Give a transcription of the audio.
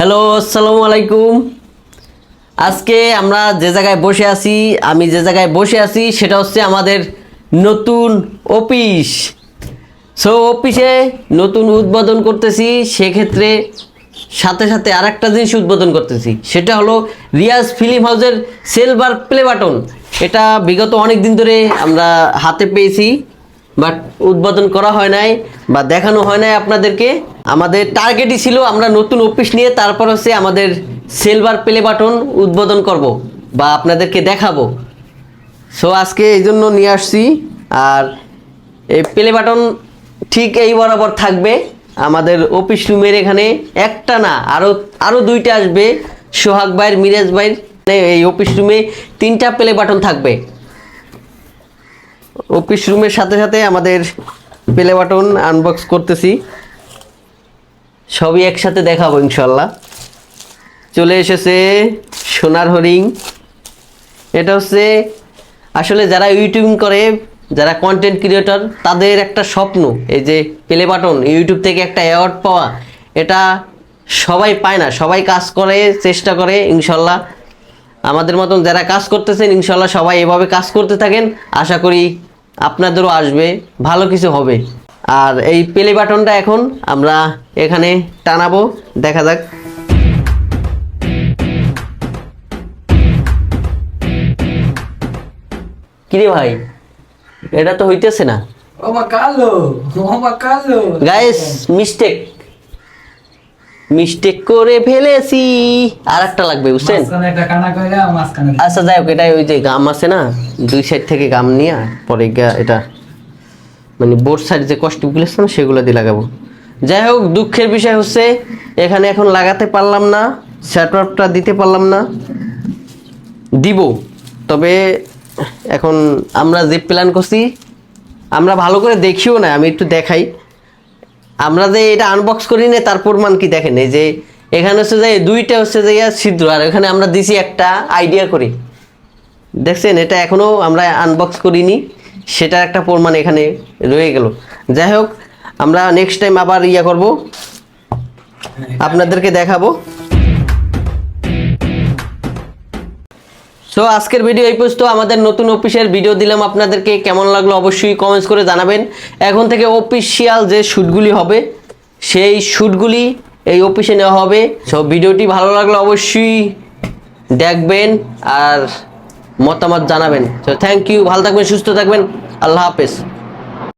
Hello, আসসালামু আলাইকুম। আজকে আমরা যে জায়গায় বসে আছি, আমি যে জায়গায় বসে আছি, সেটা হচ্ছে আমাদের নতুন অফিস। সো অফিসে নতুন উদ্বোধন করতেছি, সেক্ষেত্রে সাথে সাথে আর একটা জিনিস উদ্বোধন করতেছি, সেটা হলো রিয়াজ ফিল্ম হাউসের সিলভার প্লে বাটন এটা বিগত অনেক দিন ধরে আমরা হাতে পেয়েছি। বাট উদ্বোধন করা হয় নাই বা দেখানো হয় নাই আপনাদেরকে। আমাদের টার্গেটই ছিল আমরা নতুন অফিস নিয়ে তারপর হচ্ছে আমাদের সিলভার প্লে বাটন উদ্বোধন করব বা আপনাদেরকে দেখাবো। সো আজকে এই জন্য নিয়ে আসছি। আর এই প্লে বাটন ঠিক এই বরাবর থাকবে। আমাদের অফিস রুমের এখানে একটা না আরও আরও দুইটা আসবে। সোহাগ ভাইয়ের, মিরাজ ভাইয়ের, এই অফিস রুমে তিনটা প্লে বাটন থাকবে। অফিস রুমের সাথে সাথে আমাদের প্লে বাটন আনবক্স করতেছি। সবই একসাথে দেখাবো ইনশাল্লাহ। চলে এসেছে সোনার হরিং এটা হচ্ছে, আসলে যারা ইউটিউবিং করে, যারা কন্টেন্ট ক্রিয়েটর তাদের একটা স্বপ্ন। এই যে প্লে বাটন ইউটিউব থেকে একটা অ্যাওয়ার্ড পাওয়া, এটা সবাই পায় না। সবাই কাজ করে, চেষ্টা করে, ইনশাল্লাহ। আমাদের মতন যারা কাজ করতেছেন, ইনশাল্লাহ সবাই এভাবে কাজ করতে থাকেন। আশা করি আপনাদেরও আসবে ভালো কিছু হবে। আর এই প্লে বাটনটা এখন আমরা এখানে টানাবো দেখা যাক। কিরে ভাই এটা তো হইতেছে না! গাইস মিস্টেক মিস্টেক করে ফেলেছি। আর একটা লাগবে বুঝছেন আচ্ছা যাই হোক এটা ওই যে গাম আছে না দুই সাইড থেকে গাম নিয়ে পরে গা এটা মানে বোর্ড সাইড যে কস্টিপগুলো আছে না সেগুলো দিয়ে লাগাবো। যাই হোক দুঃখের বিষয় হচ্ছে এখানে এখন লাগাতে পারলাম না সেটআপটা দিতে পারলাম না দিব। তবে এখন আমরা যে প্ল্যান করছি আমরা ভালো করে দেখিও না আমি একটু দেখাই। আমরা যে এটা আনবক্স করি না তার প্রমাণ কি দেখেন? এই যে এখানে হচ্ছে যে, দুইটা হচ্ছে যে ছিদ্র, আর এখানে আমরা দিছি একটা আইডিয়া করি। দেখছেন, এটা এখনও আমরা আনবক্স করিনি, সেটার একটা প্রমাণ এখানে রয়ে গেল। যাই হোক, আমরা নেক্সট টাইম আবার ইয়া করব। আপনাদেরকে দেখাবো। সো আজকের ভিডিও এই পর্যন্ত। আমাদের নতুন অফিসের ভিডিও দিলাম আপনাদেরকে। কেমন লাগল অবশ্যই কমেন্টস করে জানাবেন। এখন থেকে অফিসিয়াল যে শ্যুটগুলি হবে, সেই শ্যুটগুলি এই অফিসে নেওয়া হবে। সো ভিডিওটি ভালো লাগল অবশ্যই দেখবেন আর মতামত জানাবেন। সো থ্যাংক ইউ ভালো থাকবেন, সুস্থ থাকবেন। আল্লাহ হাফেজ।